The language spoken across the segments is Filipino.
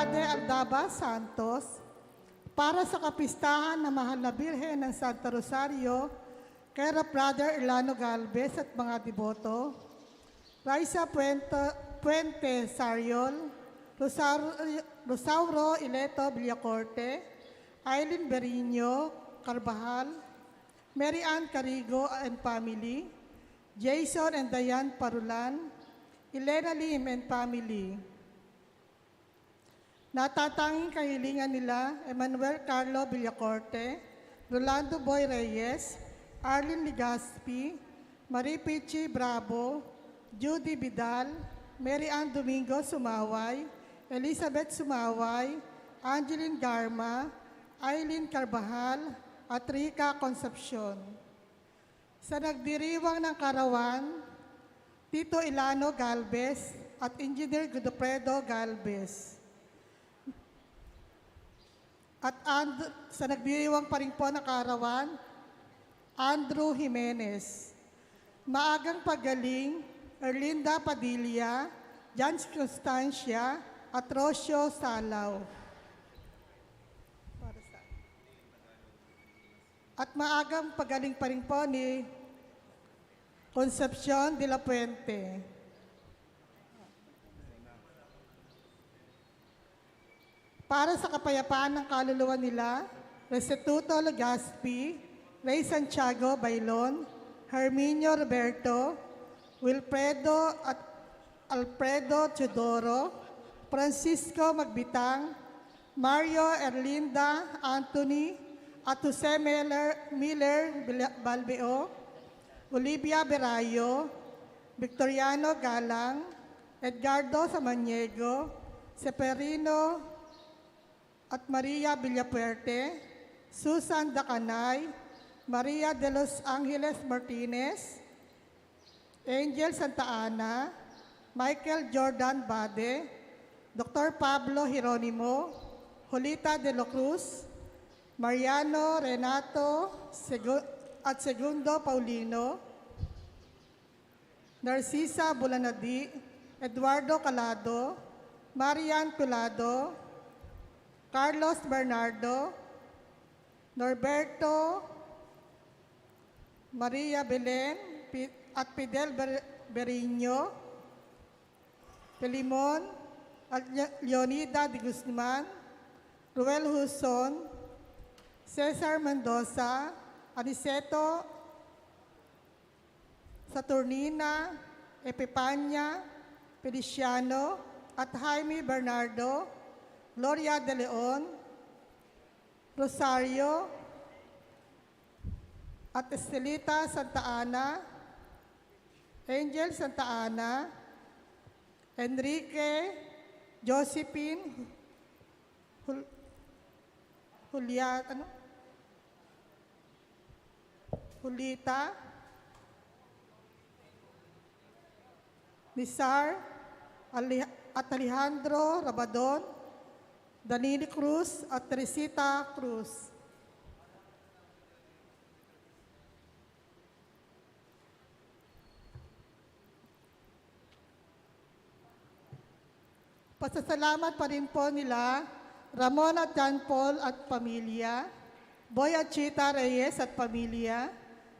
Andrade Aldaba Santos para sa kapistahan ng Mahal na Birhen ng Santa Rosario kay Brother Ilano Galvez at mga deboto, Raisa Puente, Puente Sariol, Rosario, Rosauro Ileto Villacorte, Aileen Berino Carbajal, Mary Ann Carigo and family, Jason and Diane Parulan, Elena Lim and family. Natatanging kahilingan nila Emmanuel Carlo Villacorte, Rolando Boy Reyes, Arlene Ligaspi, Marie Pichi Bravo, Judy Vidal, Mary Ann Domingo Sumaway, Elizabeth Sumaway, Angeline Garma, Eileen Carbajal, at Rica Concepcion. Sa nagdiriwang ng karawan, Tito Ilano Galvez at Engineer Godofredo Galvez. At and, sa nagdiriwang pa rin po ng karawan, Andrew Jimenez. Maagang pagaling, Erlinda Padilla, Jans Constancia, at Rocio Salaw. At maagang pagaling pa rin po ni Concepcion de la Puente. Para sa kapayapaan ng kaluluwa nila, Restituto Legaspi, Ray Santiago Bailon, Herminio Roberto, Wilfredo at Alfredo Teodoro, Francisco Magbitang, Mario Erlinda Anthony, at Jose Miller, Miller Balbeo, Olivia Berayo, Victoriano Galang, Edgardo Samaniego, Seperino at Maria Villapuerte, Susan Dacanay, Maria de los Angeles Martinez, Angel Santa Ana, Michael Jordan Bade, Dr. Pablo Hieronimo, Julita de la Cruz, Mariano Renato at Segundo Paulino, Narcisa Bulanadi, Eduardo Calado, Marian Culado, Carlos Bernardo, Norberto Maria Belen at Fidel Ber- Berino, Pelimon at Le- Leonida de Guzman, Ruel Huson, Cesar Mendoza, Aniceto Saturnina, Epipanya, Feliciano, at Jaime Bernardo, Gloria de Leon, Rosario, at Estelita Santa Ana, Angel Santa Ana, Enrique, Josephine, Jul- Julia, ano? Julita, Nisar, Ali- at Alejandro Rabadon, Danili Cruz at Teresita Cruz. Pasasalamat pa rin po nila Ramon at John Paul at pamilya, Boy at Chita Reyes at pamilya,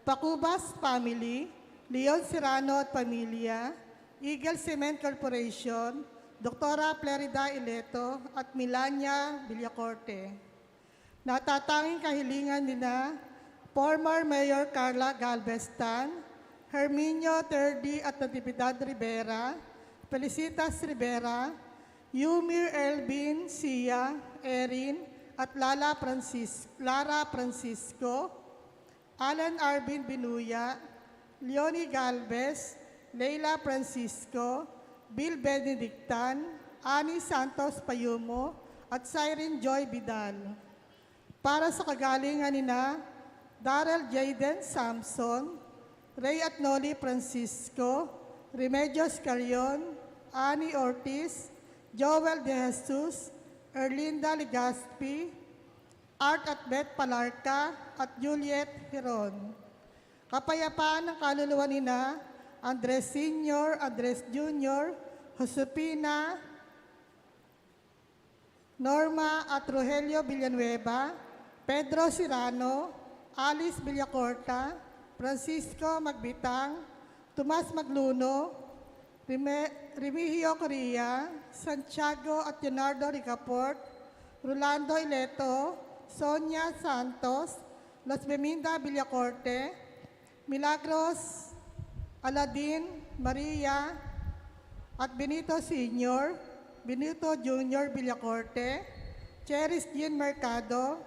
Pacubas family, Leon Serrano at pamilya, Eagle Cement Corporation, Doktora Plerida Ileto at Milania Villacorte. Natatanging kahilingan nila former Mayor Carla Galvestan, Herminio Terdi at Natividad Rivera, Felicitas Rivera, Yumir Elvin, Sia, Erin, at Lala Francis, Lara Francisco, Alan Arvin Binuya, Leonie Galvez, Leila Francisco, Bill Benedictan, Ani Santos Payumo, at Siren Joy Vidal. Para sa kagalingan nina Darrell Jaden Samson, Ray at Noli Francisco, Remedios Carion, Ani Ortiz, Joel De Jesus, Erlinda Ligaspi, Art at Beth Palarca, at Juliet Hiron. Kapayapaan ng kaluluwa nina Andres Sr., Andres Jr., Josepina, Norma at Rogelio Villanueva, Pedro Cirano, Alice Villacorta, Francisco Magbitang, Tomas Magluno, Remigio Correa, Santiago at Leonardo Ricaport, Rolando Ileto, Sonia Santos, Los Beminda Villacorte, Milagros Aladin, Maria, at Benito Sr., Benito Jr. Villacorte, Cheris Jean Mercado,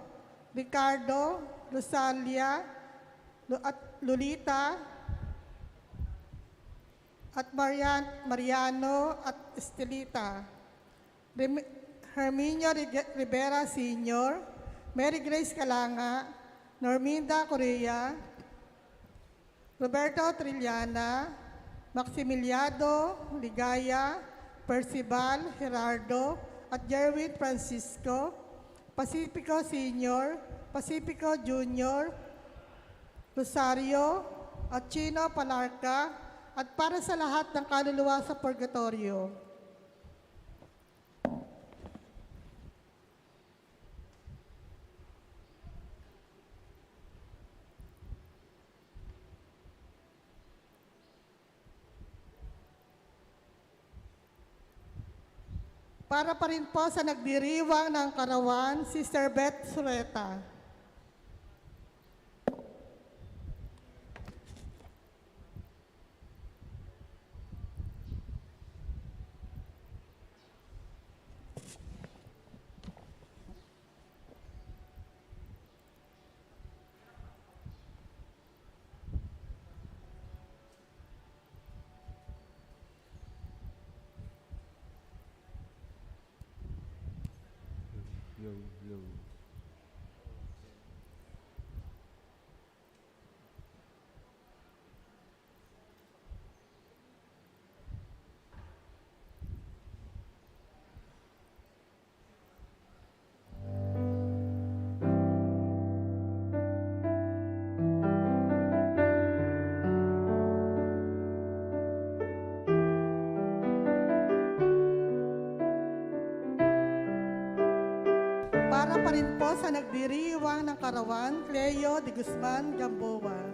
Ricardo, Rosalia, at Lolita, at Marian, Mariano at Estelita. Rem- Herminio Rivera Sr., Mary Grace Calanga, Norminda Correa, Roberto Trillana, Maximiliado Ligaya, Percival Gerardo, at Jerwin Francisco, Pacifico Sr., Pacifico Jr., Rosario, at Chino Palarca, at para sa lahat ng kaluluwa sa purgatorio. Para pa rin po sa nagdiriwang ng karawan, Sister Beth Sureta. Yo, yo. Para pa rin po sa nagdiriwang ng karawan, Cleo de Guzman Gamboa.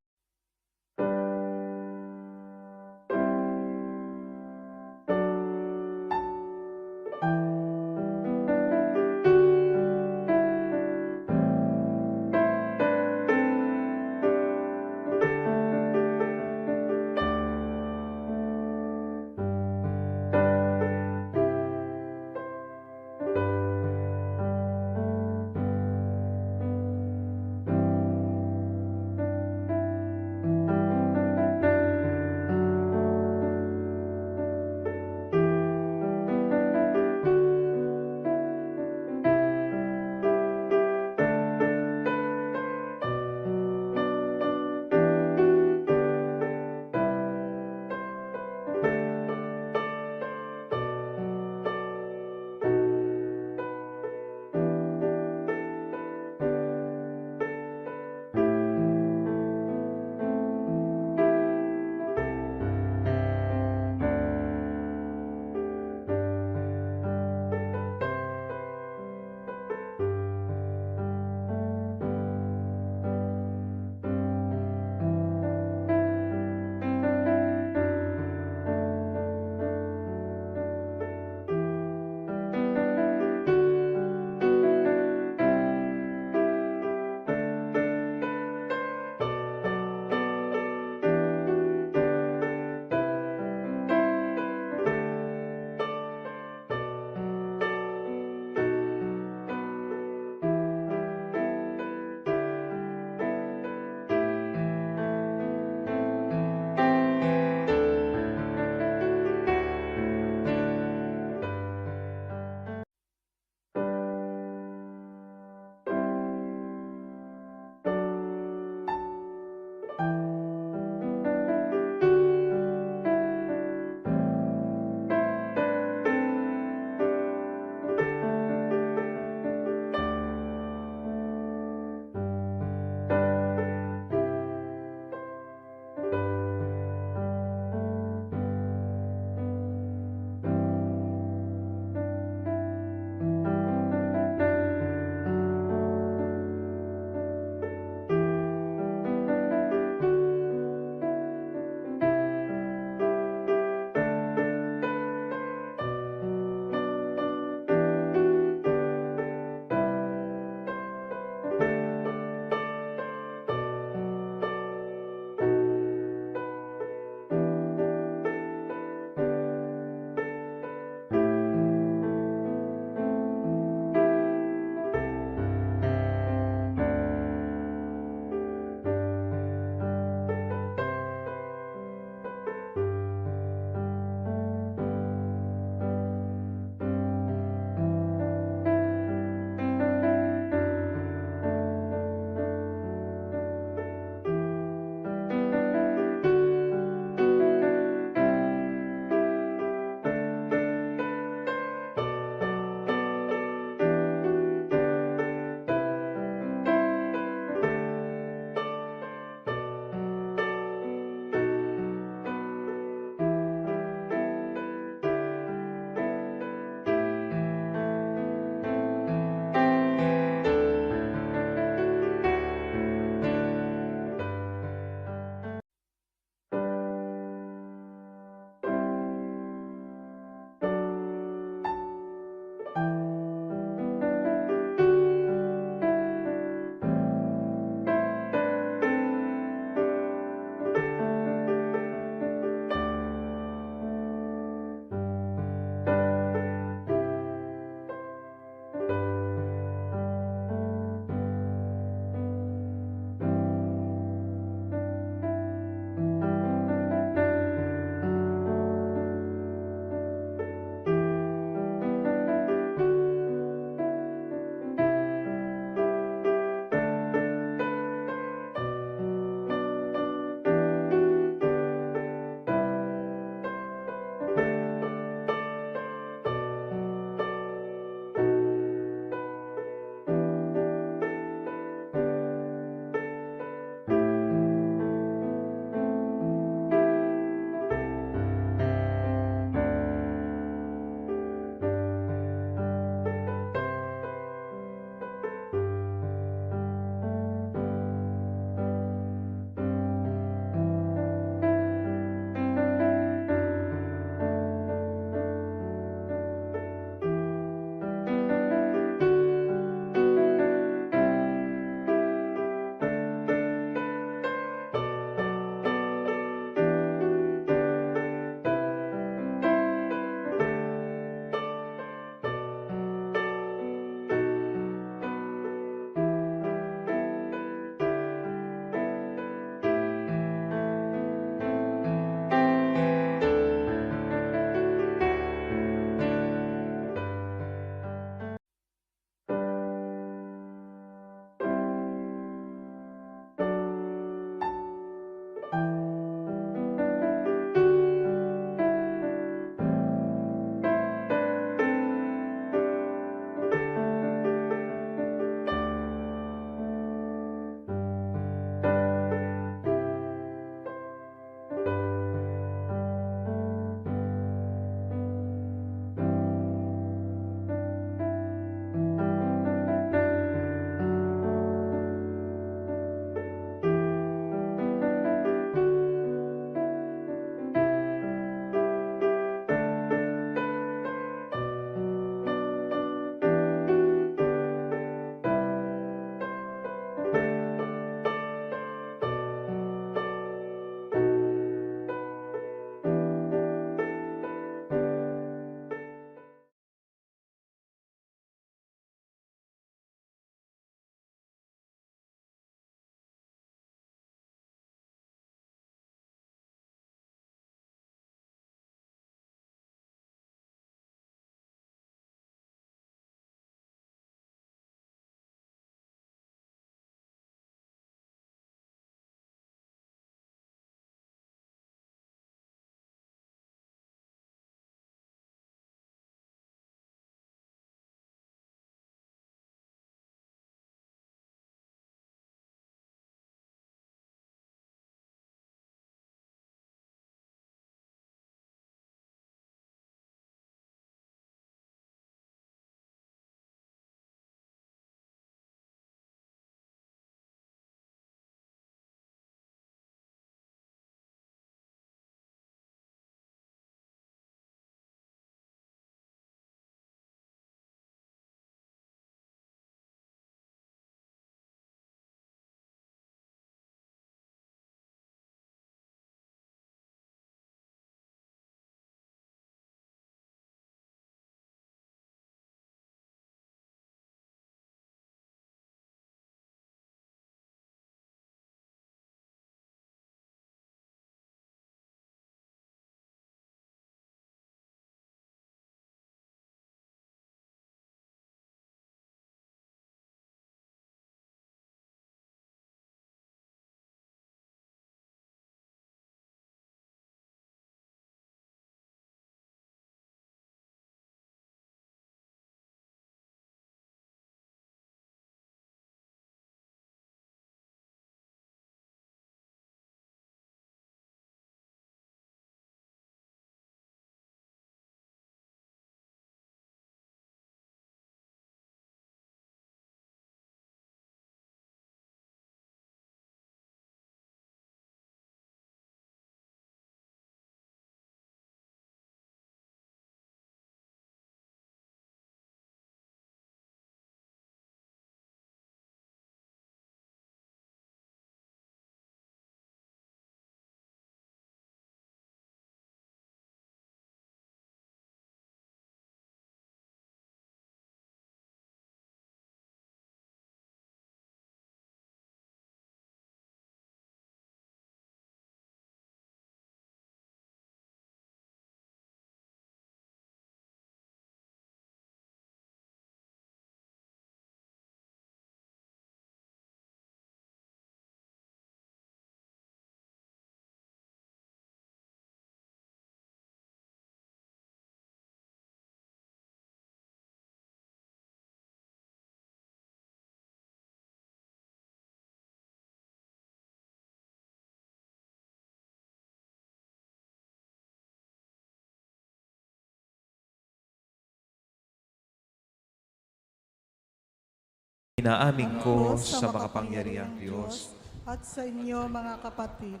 Inaamin ko sa makapangyarihang Diyos at sa inyo mga kapatid,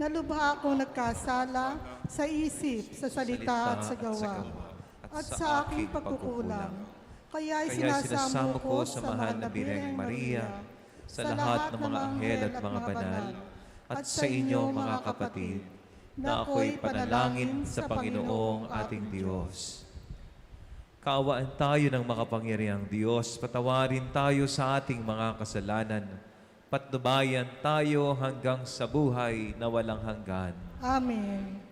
na lubha akong nagkasala sa isip, sa salita at sa gawa, at sa aking pagkukulang. Kaya sinasamo ko sa mahal na Birheng Maria, sa lahat ng mga anghel at mga banal, at sa inyo mga kapatid, na ako'y panalangin sa Panginoong ating Diyos. Kaawaan tayo ng makapangyarihang Diyos, patawarin tayo sa ating mga kasalanan, patnubayan tayo hanggang sa buhay na walang hanggan. Amen.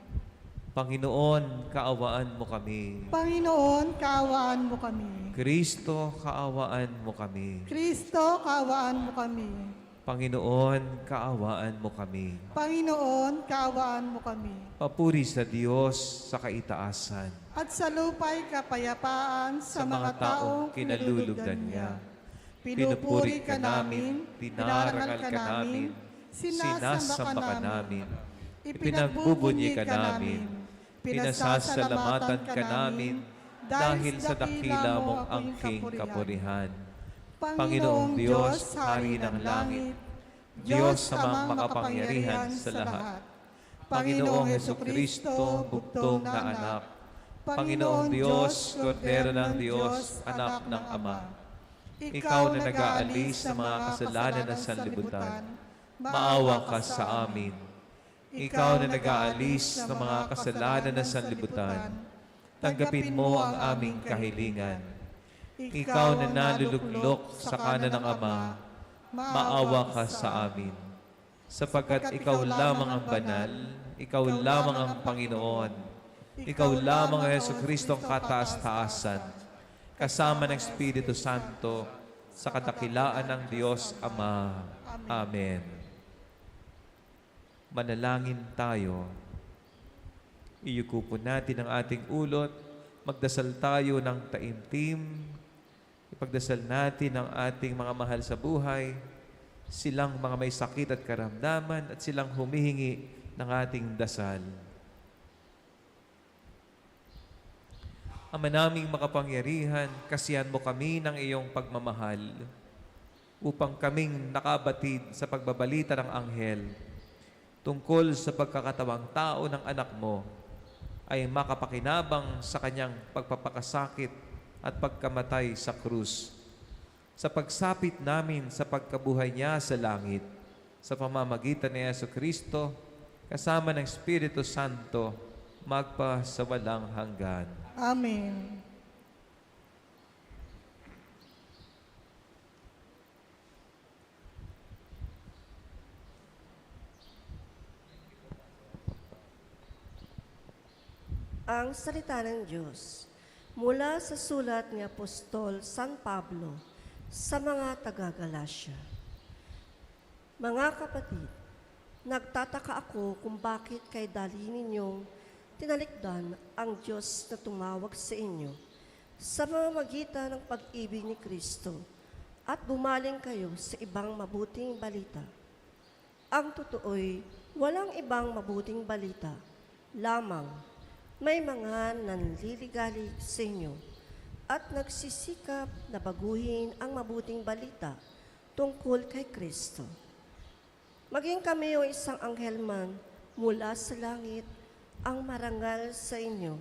Panginoon, kaawaan mo kami. Panginoon, kaawaan mo kami. Kristo, kaawaan mo kami. Kristo, kaawaan mo kami. Panginoon, kaawaan mo kami. Panginoon, kaawaan mo kami. Papuri sa Diyos sa kaitaasan. At sa lupay kapayapaan sa, mga taong kinalulugdan niya. Pinupuri ka namin, dinarangal ka namin, sinasamba ka namin, ipinagbubunyi ka namin, pinasasalamatan ka namin, dahil sa dakila mong angking kapurihan. Panginoong Diyos, Hari ng langit, Diyos amang makapangyarihan sa lahat. Panginoong Heso Kristo, bugtong na anak. Panginoong Diyos, Kordero ng Diyos, anak ng Ama. Ikaw na nag-aalis sa mga kasalanan ng sanlibutan, maawa ka sa amin. Ikaw na nag-aalis ng mga kasalanan ng sanlibutan, tanggapin mo ang aming kahilingan. Ikaw na naluluklok sa kanan ng Ama, maawa ka sa amin. Sapagkat ikaw lamang ang banal, ikaw lamang ang Panginoon, ikaw lamang ang Yeso Kristo ang kataas-taasan, kasama ng Espiritu Santo, sa kadakilaan ng Diyos Ama. Amen. Manalangin tayo. Iyuko natin ang ating ulot. Magdasal tayo ng taimtim. Ipagdasal natin ang ating mga mahal sa buhay, silang mga may sakit at karamdaman at silang humihingi ng ating dasal. Ama naming makapangyarihan, kasihan mo kami ng iyong pagmamahal upang kaming nakabatid sa pagbabalita ng anghel tungkol sa pagkakatawang tao ng anak mo ay makapakinabang sa kanyang pagpapakasakit at pagkamatay sa krus. Sa pagsapit namin sa pagkabuhay niya sa langit, sa pamamagitan ni Yeso Kristo, kasama ng Espiritu Santo, magpa sa walang hanggan. Amen. Ang salita ng Diyos mula sa sulat ni Apostol San Pablo sa mga taga-Galacia. Mga kapatid, nagtataka ako kung bakit kay dali ninyong tinalikdan ang Diyos na tumawag sa inyo sa mamamagitan ng pag-ibig ni Kristo at bumaling kayo sa ibang mabuting balita. Ang totoo'y walang ibang mabuting balita, lamang may mga nanliligalig sa inyo at nagsisikap na baguhin ang mabuting balita tungkol kay Kristo. Maging kami o isang anghel man mula sa langit ang marangal sa inyo.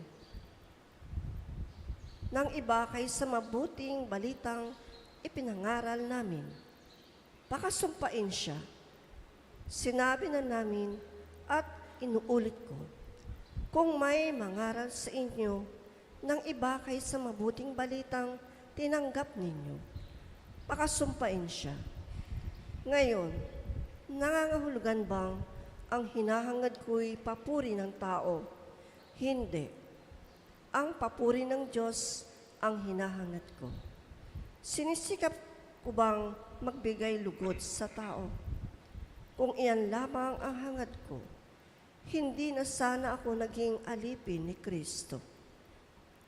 Nang iba kaysa mabuting balitang ipinangaral namin. Pakasumpain siya. Sinabi na namin at inuulit ko. Kung may mangaral sa inyo ng iba kaysa mabuting balitang tinanggap ninyo, pakasumpain siya. Ngayon, nangangahulugan bang ang hinahangad ko'y papuri ng tao? Hindi. Ang papuri ng Diyos ang hinahangad ko. Sinisikap ko bang magbigay lugod sa tao? Kung iyan lamang ang hangad ko, hindi na sana ako naging alipin ni Kristo.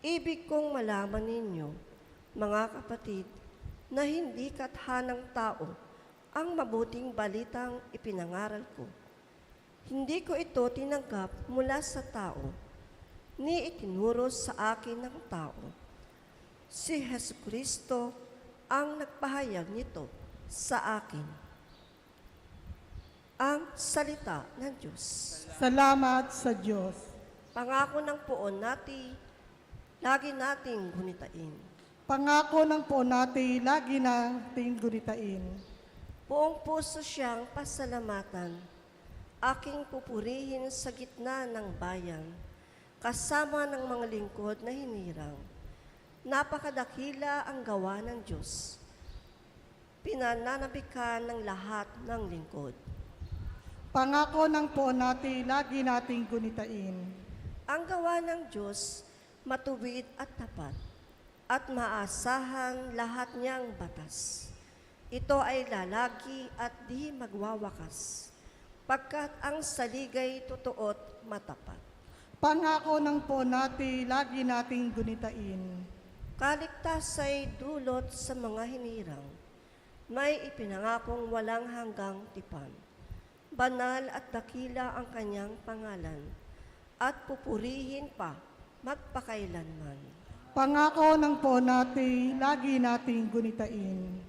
Ibig kong malaman ninyo, mga kapatid, na hindi kathanang tao ang mabuting balitang ipinangaral ko. Hindi ko ito tinanggap mula sa tao, ni itinuro sa akin ng tao. Si Heso Kristo ang nagpahayag nito sa akin. Ang salita ng Diyos. Salamat sa Diyos. Pangako ng poon natin, lagi nating gunitain. Pangako ng po natin, lagi nating gunitain. Buong puso siyang pasalamatan, aking pupurihin sa gitna ng bayan, kasama ng mga lingkod na hinirang. Napakadakila ang gawa ng Diyos. Pinananabikan ng lahat ng lingkod. Pangako ng po natin, lagi nating gunitain. Ang gawa ng Diyos, matuwid at tapat, at maasahan lahat niyang batas. Ito ay lalagi at di magwawakas, pagkat ang saligay totoo't matapat. Pangako ng po natin, lagi nating gunitain. Kaligtas ay dulot sa mga hinirang, may ipinangakong walang hanggang tipan. Banal at dakila ang kanyang pangalan, at pupurihin pa magpakailanman. Pangako ng po natin, lagi nating gunitain.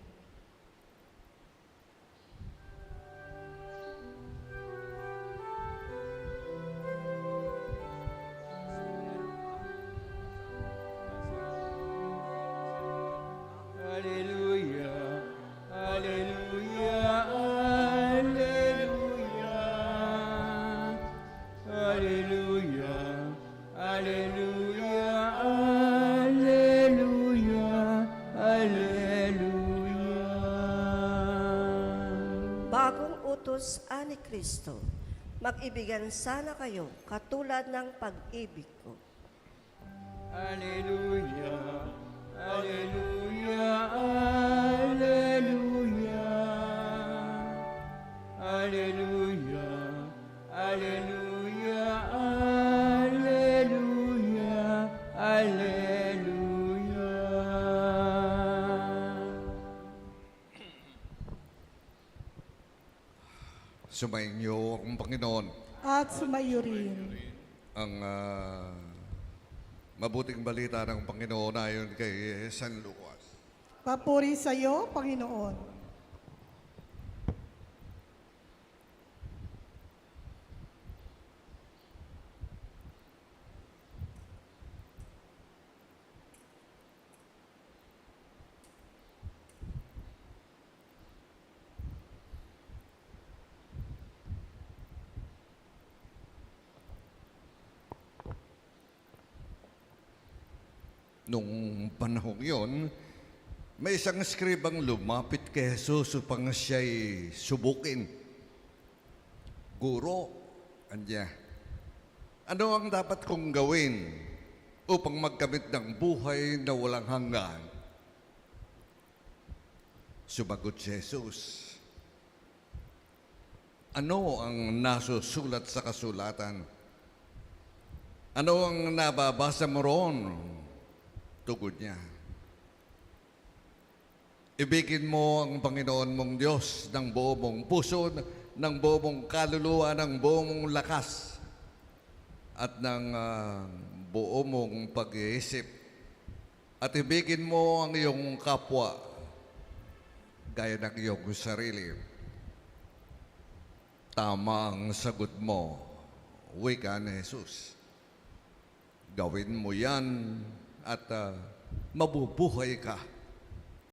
Mag-ibigan sana kayo katulad ng pag-ibig ko. Hallelujah, Sumainyo ang Panginoon At sumayo rin. ang ah, mabuting balita ng Panginoon ayon kay San Lucas. Papuri sa iyo, Panginoon. Isang skribang lumapit kay Jesus upang siya'y subukin. Guro, anya, ano ang dapat kong gawin upang magkamit ng buhay na walang hanggan? Sumagot si Jesus, ano ang nasusulat sa kasulatan? Ano ang nababasa mo roon? Tugod niya. Ibigin mo ang Panginoon mong Diyos ng buo mong puso, ng buo mong kaluluwa, ng buo mong lakas, at ng ah, buo mong pag-iisip. At ibigin mo ang iyong kapwa, gaya ng iyong sarili. Tama ang sagot mo, wika ni Jesus. Gawin mo yan at ah, mabubuhay ka